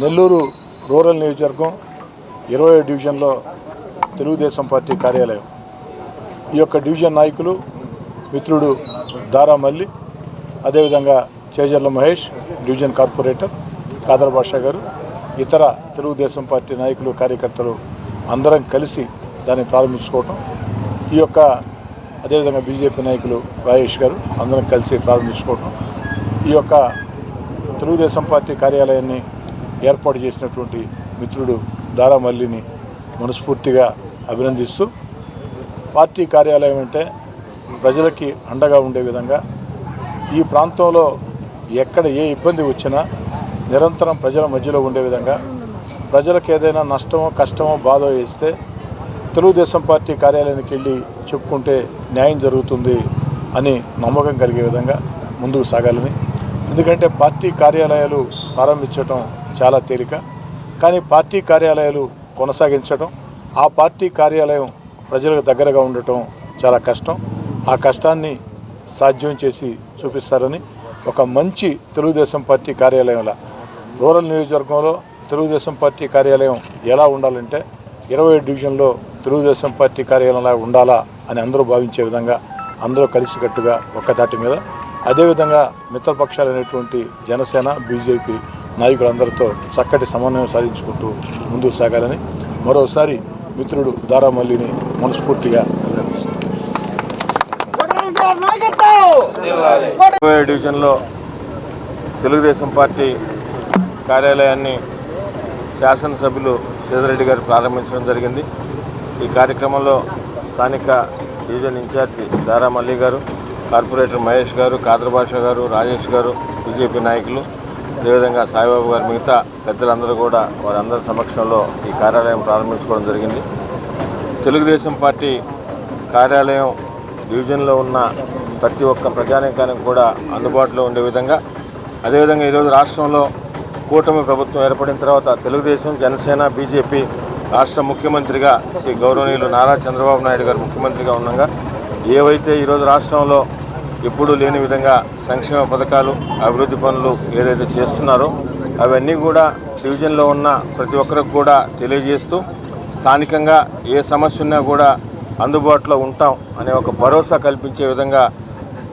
Nellore rural నియోజకవర్గం ఇరవై డివిజన్లో తెలుగుదేశం పార్టీ కార్యాలయం. ఈ యొక్క డివిజన్ నాయకులు మిత్రుడు దారా మల్లి అదేవిధంగా చేజర్ల మహేష్ డివిజన్ కార్పొరేటర్ కాదర్ బాషా గారు ఇతర తెలుగుదేశం పార్టీ నాయకులు కార్యకర్తలు అందరం కలిసి దాన్ని ప్రారంభించుకోవటం. ఈ యొక్క అదేవిధంగా బీజేపీ నాయకులు రాజేష్ గారు అందరం కలిసి ప్రారంభించుకోవటం. ఈ యొక్క తెలుగుదేశం పార్టీ కార్యాలయాన్ని ఏర్పాటు చేసినటువంటి మిత్రుడు దారామల్లిని మనస్ఫూర్తిగా అభినందిస్తూ పార్టీ కార్యాలయం అంటే ప్రజలకి అండగా ఉండే విధంగా ఈ ప్రాంతంలో ఎక్కడ ఏ ఇబ్బంది వచ్చినా నిరంతరం ప్రజల మధ్యలో ఉండే విధంగా ప్రజలకు ఏదైనా నష్టమో కష్టమో బాధ వేస్తే తెలుగుదేశం పార్టీ కార్యాలయానికి వెళ్ళి చెప్పుకుంటే న్యాయం జరుగుతుంది అని నమ్మకం కలిగే విధంగా ముందుకు సాగాలని. ఎందుకంటే పార్టీ కార్యాలయాలు ప్రారంభించడం చాలా తేలిక. కానీ పార్టీ కార్యాలయాలు కొనసాగించడం ఆ పార్టీ కార్యాలయం ప్రజలకు దగ్గరగా ఉండటం చాలా కష్టం. ఆ కష్టాన్ని సాధ్యం చేసి చూపిస్తారని ఒక మంచి తెలుగుదేశం పార్టీ కార్యాలయంలో. రూరల్ నియోజకవర్గంలో తెలుగుదేశం పార్టీ కార్యాలయం ఎలా ఉండాలంటే ఇరవై డివిజన్లో తెలుగుదేశం పార్టీ కార్యాలయంలా ఉండాలా అని అందరూ భావించే విధంగా అందరూ కలిసికట్టుగా ఒక్కదాటి మీద. అదేవిధంగా మిత్రపక్షాలు అనేటువంటి జనసేన బీజేపీ నాయకులందరితో చక్కటి సమన్వయం సాధించుకుంటూ ముందుకు సాగాలని మరోసారి మిత్రుడు దారామల్లిని మనస్ఫూర్తిగా అభినందిస్తున్నాను. డివిజన్లో తెలుగుదేశం పార్టీ కార్యాలయాన్ని శాసనసభ్యులు సీతారెడ్డి గారు ప్రారంభించడం జరిగింది. ఈ కార్యక్రమంలో స్థానిక డివిజన్ ఇన్ఛార్జి దారా మల్లి గారు కార్పొరేటర్ మహేష్ గారు కాద్రభాష గారు రాజేష్ గారు బీజేపీ నాయకులు అదేవిధంగా సాయిబాబు గారు మిగతా పెద్దలందరూ కూడా వారందరి సమక్షంలో ఈ కార్యాలయం ప్రారంభించుకోవడం జరిగింది. తెలుగుదేశం పార్టీ కార్యాలయం డివిజన్లో ఉన్న ప్రతి ఒక్క ప్రజానీకానికి కూడా అందుబాటులో ఉండే విధంగా అదేవిధంగా ఈరోజు రాష్ట్రంలో కూటమి ప్రభుత్వం ఏర్పడిన తర్వాత తెలుగుదేశం జనసేన బీజేపీ రాష్ట్ర ముఖ్యమంత్రిగా శ్రీ గౌరవనీయులు నారా చంద్రబాబు నాయుడు గారు ముఖ్యమంత్రిగా ఉండగా ఏవైతే ఈరోజు రాష్ట్రంలో ఎప్పుడూ లేని విధంగా సంక్షేమ పథకాలు అభివృద్ధి పనులు ఏదైతే చేస్తున్నారో అవన్నీ కూడా డివిజన్లో ఉన్న ప్రతి ఒక్కరికి కూడా తెలియజేస్తూ స్థానికంగా ఏ సమస్య ఉన్నా కూడా అందుబాటులో ఉంటాం అనే ఒక భరోసా కల్పించే విధంగా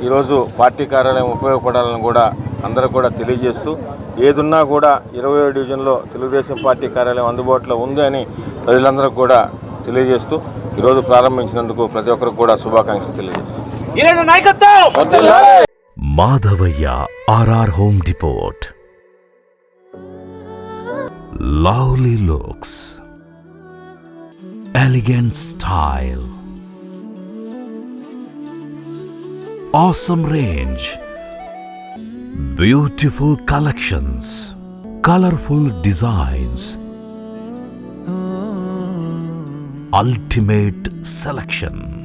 ఈరోజు పార్టీ కార్యాలయం ఉపయోగపడాలని కూడా అందరూ కూడా తెలియజేస్తూ ఏదున్నా కూడా ఇరవై డివిజన్లో తెలుగుదేశం పార్టీ కార్యాలయం అందుబాటులో ఉంది అని ప్రజలందరూ కూడా తెలియజేస్తూ ఈరోజు ప్రారంభించినందుకు ప్రతి ఒక్కరికి కూడా శుభాకాంక్షలు తెలియజేస్తూ Madhavaya ನಾಯಕತ್ವ Madhavaiah R R lovely looks, elegant style, awesome range, beautiful collections, colorful designs, ultimate selection.